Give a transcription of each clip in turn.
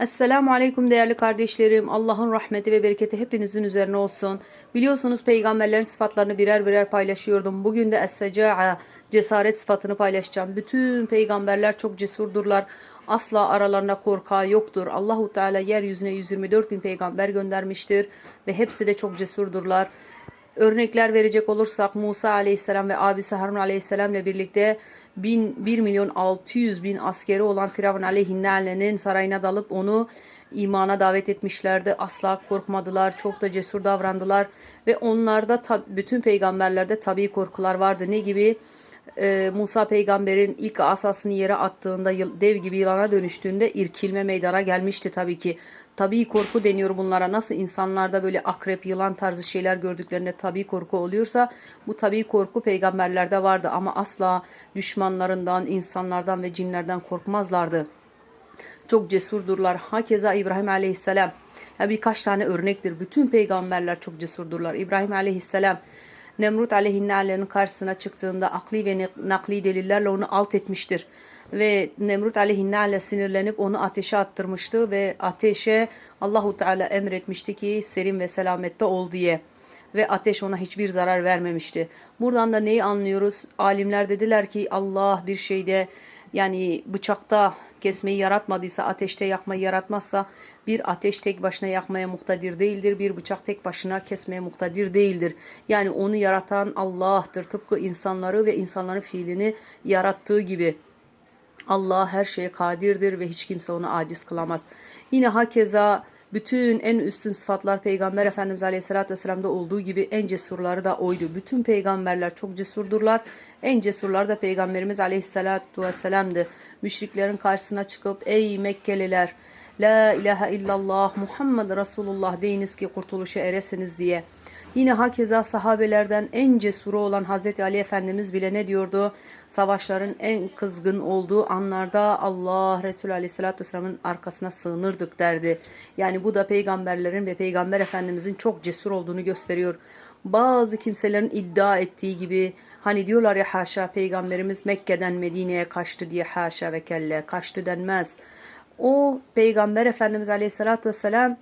Esselamu Aleyküm değerli kardeşlerim. Allah'ın rahmeti ve bereketi hepinizin üzerine olsun. Biliyorsunuz peygamberlerin sıfatlarını birer birer paylaşıyordum. Bugün de Es-Seca'a cesaret sıfatını paylaşacağım. Bütün peygamberler çok cesurdurlar. Asla aralarında korkağı yoktur. Allahu Teala yeryüzüne 124 bin peygamber göndermiştir ve hepsi de çok cesurdurlar. Örnekler verecek olursak Musa aleyhisselam ve abisi Harun aleyhisselam ile birlikte 1 milyon 600 bin askeri olan Firavun aleyhinnale'nin sarayına dalıp onu imana davet etmişlerdi. Asla korkmadılar, çok da cesur davrandılar ve onlarda bütün peygamberlerde tabii korkular vardı. Ne gibi? Ee, Musa peygamberin ilk asasını yere attığında dev gibi yılana dönüştüğünde irkilme meydana gelmişti tabii ki. Tabii korku deniyor bunlara. Nasıl insanlarda böyle akrep, yılan tarzı şeyler gördüklerinde tabii korku oluyorsa bu tabii korku peygamberlerde vardı ama asla düşmanlarından, insanlardan ve cinlerden korkmazlardı. Çok cesurdurlar. Hakeza İbrahim Aleyhisselam. Ya birkaç tane örnektir. Bütün peygamberler çok cesurdurlar. İbrahim Aleyhisselam Nemrut Aleyhinnale'nin karşısına çıktığında akli ve nakli delillerle onu alt etmiştir. Ve Nemrut Aleyhinnale sinirlenip onu ateşe attırmıştı ve ateşe Allahu Teala emretmişti ki serin ve selamette ol diye ve ateş ona hiçbir zarar vermemişti. Buradan da neyi anlıyoruz? Alimler dediler ki Allah bir şeyde yani bıçakta kesmeyi yaratmadıysa, ateşte yakmayı yaratmazsa bir ateş tek başına yakmaya muhtadir değildir. Bir bıçak tek başına kesmeye muhtadir değildir. Yani onu yaratan Allah'tır. Tıpkı insanları ve insanların fiilini yarattığı gibi. Allah her şeye kadirdir ve hiç kimse onu aciz kılamaz. Yine hakeza bütün en üstün sıfatlar Peygamber Efendimiz Aleyhisselatü Vesselam'da olduğu gibi en cesurları da oydu. Bütün peygamberler çok cesurdurlar. En cesurlar da Peygamberimiz Aleyhisselatü Vesselam'dı. Müşriklerin karşısına çıkıp ey Mekkeliler La ilahe illallah Muhammed Resulullah deyiniz ki kurtuluşa eresiniz diye. Yine hakeza sahabelerden en cesuru olan Hazreti Ali Efendimiz bile ne diyordu? Savaşların en kızgın olduğu anlarda Allah Resulü Aleyhisselatü Vesselam'ın arkasına sığınırdık derdi. Yani bu da peygamberlerin ve peygamber efendimizin çok cesur olduğunu gösteriyor. Bazı kimselerin iddia ettiği gibi hani diyorlar ya haşa peygamberimiz Mekke'den Medine'ye kaçtı diye haşa ve kelle kaçtı denmez. O peygamber efendimiz Aleyhisselatü Vesselam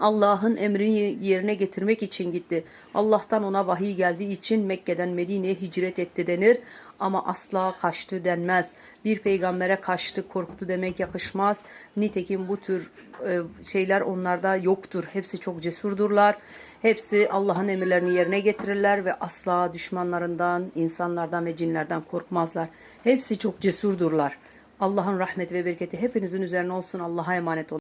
Allah'ın emrini yerine getirmek için gitti. Allah'tan ona vahiy geldiği için Mekke'den Medine'ye hicret etti denir. Ama asla kaçtı denmez. Bir peygambere kaçtı, korktu demek yakışmaz. Nitekim bu tür e, şeyler onlarda yoktur. Hepsi çok cesurdurlar. Hepsi Allah'ın emirlerini yerine getirirler ve asla düşmanlarından, insanlardan ve cinlerden korkmazlar. Hepsi çok cesurdurlar. Allah'ın rahmeti ve bereketi hepinizin üzerine olsun. Allah'a emanet olun.